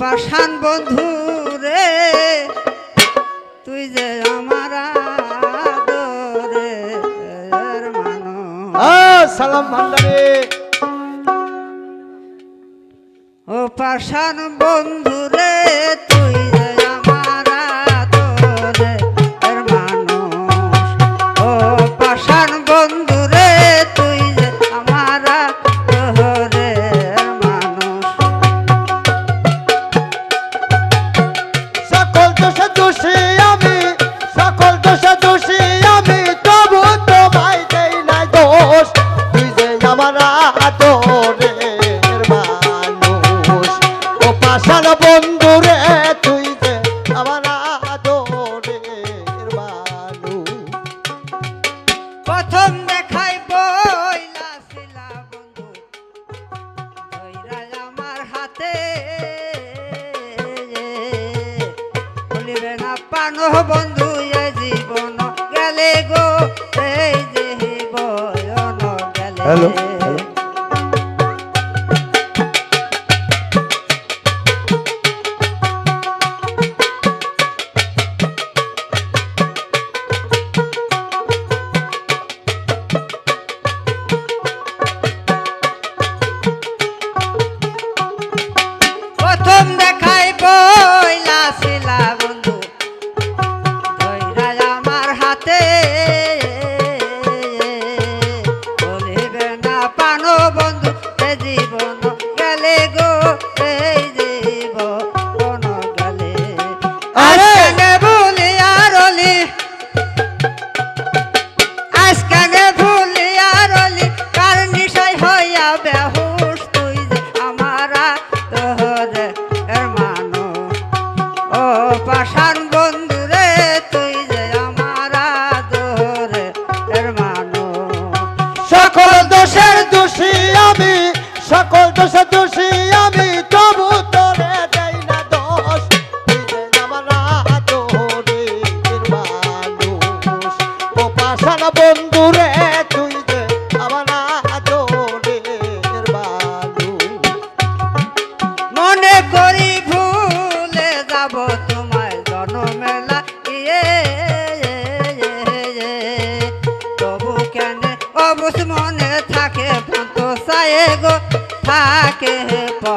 পাশান বন্ধু রে তুই যে আমার সালাম ভান্ডারে। ও পাশান বন্ধু প্রথম দেখাই বইলা বন্ধু। আমার হাতে। বলিবে না বন্ধু, এ জীবন গেলে গো, এই বয়ন গেলে। সকল দোষে দোষী, আমি তবু তোরে দেই না দোষ। আমার তোরে মানুষ ও পাশানা তুই যে আমার মনে করি ভুলে যাব তোমায় জনমেলা। ইয়ে তবু কেন অবুস মনে থাকে গো। থাকে পা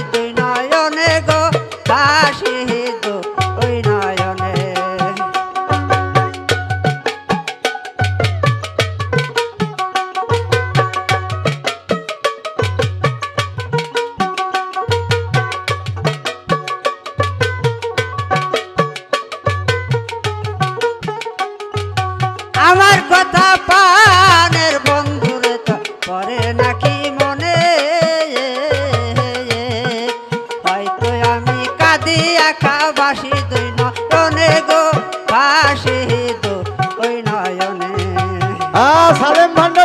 সালেম ভান্ডার